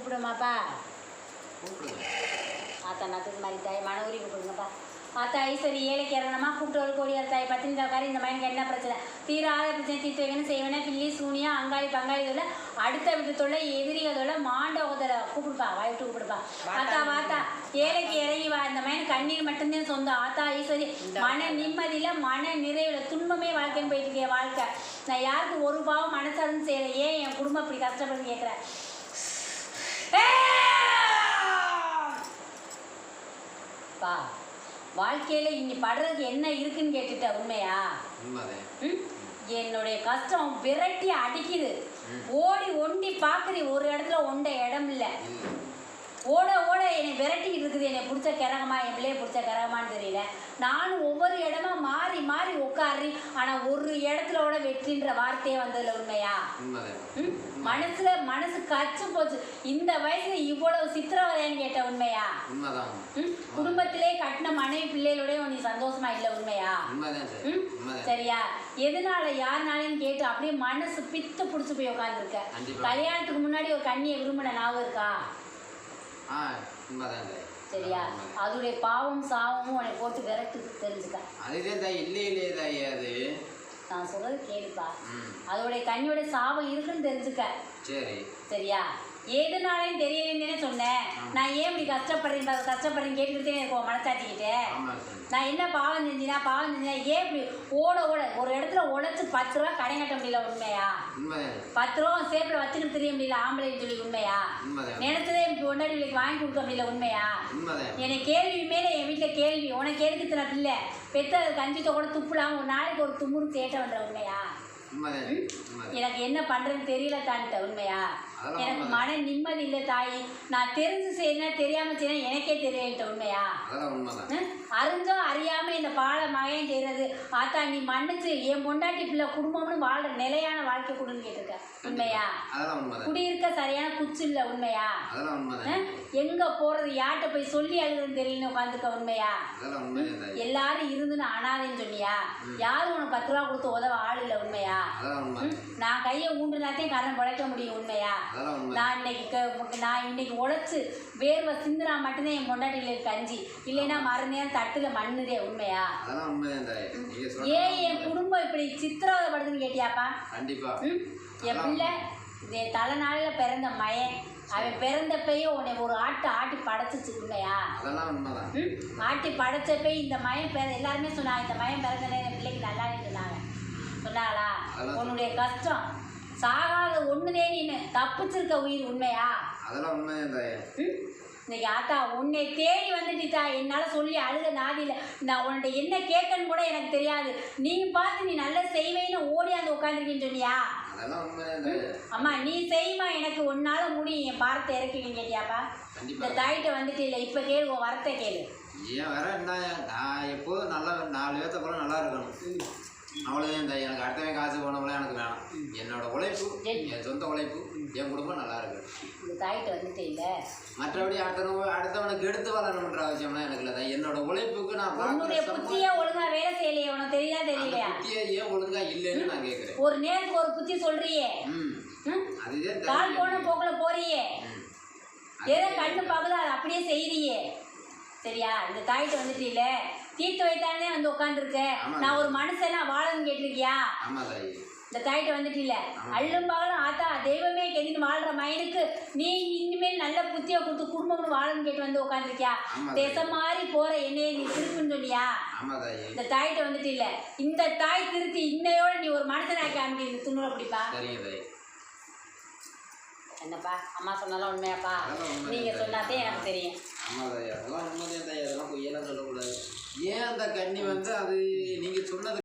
கூப்பிடுமாப்பா. ஆத்தா நத்துக்கு மாதிரி தாய் மனவரி கூப்பிடுங்கப்பா. ஆத்தா ஐஸ்வரி ஏழைக்கு இறங்கணுமா? கூப்பிட்டு ஒரு கோடியார் தாய் பத்தினி தக்காரி இந்த மாதிரி என்ன பிரச்சனை? தீராத பிரச்சனை தீர்த்து வைக்கணும் செய்வனே பில்லி சூனியா அங்காளி பங்காளி தொல்லை அடுத்த வீட்டு தொல்லை எதிரிகள் தொல்லை மாண்டவதரை கூப்பிடுப்பா வாய்ட்டு கூப்பிடுப்பா. ஆத்தா வாத்தா ஏழைக்கு இறங்கி வா இந்த மாதிரி கண்ணீர் மட்டும்தான் சொந்தம். ஆத்தா ஐஸ்வரி மன நிம்மதியில மன நிறைவுல துன்பமே வாழ்க்கைன்னு போயிட்டு இருக்கேன் வாழ்க்கை. நான் யாருக்கு ஒரு பாவம் மனசாரும் செய்யலை. ஏன் என் குடும்பம் இப்படி கஷ்டப்படுன்னு கேட்குறேன் பா வாழ்க்கையில் இன்னி படுறதுக்கு என்ன இருக்குன்னு கேட்டுட்ட உண்மையா? என்னுடைய கஷ்டம் விரட்டி அடிக்குது. ஓடி ஒண்டி பார்க்குறி ஒரு இடத்துல ஒண்ட இடம் இல்லை. ஓட ஓட என்னை விரட்டிக்கிட்டு இருக்குது. என்னை பிடிச்ச கிரகமா என் பிள்ளைய பிடிச்ச கிரகமான்னு தெரியல. நானும் ஒவ்வொரு இடமா மாறி மாறி உட்காரி ஆனால் ஒரு இடத்துல கூட வெற்றின்ற வார்த்தையே வந்ததில்ல உண்மையா? ம்? மனசுல மனசு கச்சு போச்சு. இந்த வயசுல இவ்வளவு சித்திரவதைன்னு கேட்ட உண்மையா? உண்மைதான்? குடும்பத்திலே கட்டின மனைவி பிள்ளைகளோடய நீ சந்தோஷமா இல்லை உண்மையா? சரியா? எதனால யாருனாலையும் கேட்டு அப்படியே மனசு பித்து பிடிச்சி போய் உட்காந்துருக்க. கல்யாணத்துக்கு முன்னாடி ஒரு கண்ணியை விரும்பின ஞாபகம் இருக்கா? சரியா? அதோடைய பாவம் சாவமும் உன்னை போட்டு விரட்டு தெரிஞ்சுக்க. அதுதான் இல்லை இல்லையே தாய் அது நான் சொல்றது கேளுப்பா. அதோடைய கண்ணியோட சாபம் இருக்குன்னு தெரிஞ்சுக்க. சரி. சரியா? ஏதுனாலையும் தெரியலன்னு சொன்னேன். நான் ஏன் இப்படி கஷ்டப்படுறேன் கஷ்டப்படுறேன் கேட்டுக்கிட்டே இருக்கோம் சார். நான் என்ன பாவம் செஞ்சினா பாவம் செஞ்சினா ஏன் இப்படி ஓட ஓட ஒரு இடத்துல உழைச்சு பத்து ரூபா கடை கட்ட முடியல உண்மையா? பத்து ரூபா சேப்பில் வச்சுக்கிட்டு தெரிய முடியல ஆம்பளைன்னு சொல்லி உண்மையா? நினைச்சதே ஒன்னாடி வாங்கி கொடுக்க முடியல உண்மையா? என்னை கேள்வி மேலே என் வீட்டில் கேள்வி உனக்கு எதுக்கு இத்தனை பிள்ளை? பெத்த கஞ்சித்த கூட துப்புலாம் ஒரு நாளைக்கு ஒரு தும்முறு சேட்டை பண்ணுற உண்மையா? எனக்கு என்ன பண்ணுறதுன்னு தெரியல தான்ட்ட உண்மையா? எனக்கு. மன நிம்மதி இல்லை தாயி. நான் தெரிஞ்சு செய்யணும் தெரியாமல் செய்யணும் எனக்கே தெரியல உண்மையா? அறிஞ்சோ அறியாம இந்த பாலை மகன் செய்யறது. ஆத்தா நீ மன்னிச்சு என் பொண்டாட்டி பிள்ளை குடும்பம்னு வாழ்ற நிலையான வாழ்க்கை கொடுன்னு கேட்டிருக்க உண்மையா? குடியிருக்க சரியான குச்சு இல்லை உண்மையா? எங்க போறது யார்கிட்ட போய் சொல்லி அழுகுறதுன்னு தெரியலன்னு உட்காந்துக்க உண்மையா? எல்லாரும் இருந்து நான் அனாதைன்னு சொன்னியா யாரும் உனக்கு பத்து ரூபா கொடுத்து உதவ ஆள் இல்லை உண்மையா? நான் கையை ஊண்டுனாத்தையும் கடன் பிழைக்க முடியும் உண்மையா? நான் இன்னைக்கு நான் இன்னைக்கு உழைச்சு வேர்வை சிந்துனா மட்டும்தான் என் பொண்டாட்டிகளுக்கு கஞ்சி. இல்லைன்னா மறுநேரம் தட்டுல மண்ணுதே உண்மையா? ஏன் என் குடும்பம் இப்படி சித்திரவதைப்படுதுன்னு கேட்டியாப்பா? கண்டிப்பா. என் பிள்ளை என் தலைநாளில் பிறந்த மயன். அவன் பிறந்தப்பயே உன்னை ஒரு ஆட்டு ஆட்டி படைச்சிச்சு உண்மையா? ஆட்டி படைச்சப்ப இந்த மயம் பிற எல்லாருமே சொன்னாங்க இந்த மயம் பிறந்த நேரம் பிள்ளைக்கு நல்லா சொன்னாங்க சொன்னாங்களா அதெல்லாம் உன்னுடைய கஷ்டம். சாகாத ஒண்ணுதே நீ தப்பிச்சிருக்க உயிர் உண்மையா? அதெல்லாம் உண்மைதான் தாய்? இன்னைக்கு ஆத்தா உன்னை தேடி வந்துட்டுட்டா என்னால் சொல்லி அழுக நாதியில். நான் உன்கிட்ட என்ன கேட்கன்னு கூட எனக்கு தெரியாது. நீ பார்த்து நீ நல்லா செய்வேன்னு ஓடியாந்து உட்காந்துருக்கேன்னு சொன்னியா? அம்மா நீ செய்யுமா? எனக்கு உன்னால முடியும். என் பாரத்தை இறக்கிவின்னு கேட்டியாப்பா? இந்த தாயிட்ட வந்துட்டு இல்லை இப்போ கேளு உன் வரத்தை கேளு. ஏன் வேற என்ன நான் எப்போதும் நல்லா நாலு பேர்த்த போல நல்லா இருக்கணும். அவ்வளோதான் தாய் எனக்கு அடுத்தவன் காசு போனவங்களாம் எனக்கு வேணாம். என்னோட உழைப்பு என் சொந்த உழைப்பு என் குடும்பம் நல்லா இருக்கு. இந்த தாயிட்ட வந்துட்டு இல்லை மற்றபடி அடுத்தவங்க அடுத்தவனுக்கு எடுத்து வரணுன்ற அவசியம்லாம் எனக்கு இல்லை. தாய் என்னோட உழைப்புக்கு நான் உன்னுடைய புத்தியே ஒழுங்கா வேலை செய்யலையே உனக்கு தெரியுதா அந்த தெரியலையா? புத்தியே ஏன் ஒழுங்கா இல்லைன்னு நான் கேட்குறேன் ஒரு நேரத்துக்கு ஒரு புத்தி சொல்றியே? அதுதான் கால் போன போக்கில் போறியே. எதை கண்ணு பார்க்குதோ அதை அப்படியே செய்யறியே சரியா? இந்த தாயிட்ட வந்துட்டு இல்ல. தீர்த்து வைத்தானே வந்து உட்காந்துருக்க. நான் ஒரு மனுஷனா வாழன்னு கேட்டிருக்கியா? இந்த தாயிட்ட வந்துட்டு இல்ல. ஆமா. அள்ளும் பகலும் ஆத்தா தெய்வமே கெதின்னு வாழ்ற மயனுக்கு நீ இனிமேல் நல்ல புத்தியை கொடுத்து குடும்பம்னு வாழன்னு கேட்டு வந்து உட்காந்துருக்கியா தேசம் மாதிரி போற என்னைய நீ திருப்புன்னு சொன்னியா? இந்த தாயிட்ட வந்துட்டு இல்ல. இந்த தாய் திருத்தி இன்னையோட நீ ஒரு மனுஷனாக்கி காமிக்க இந்த துணுரை பிடிப்பா. என்னப்பா அம்மா சொன்னாலும் உண்மையாப்பா? அதெல்லாம் உண்மை நீங்க தாய். சொன்னாதே எனக்கு தெரியும். ஆமா தாய் அதெல்லாம் உண்மைதான் தாய் அதெல்லாம் பொய்யெல்லாம் சொல்லக்கூடாது. ஏன் அந்த கன்னி வந்து அது நீங்க சொன்னது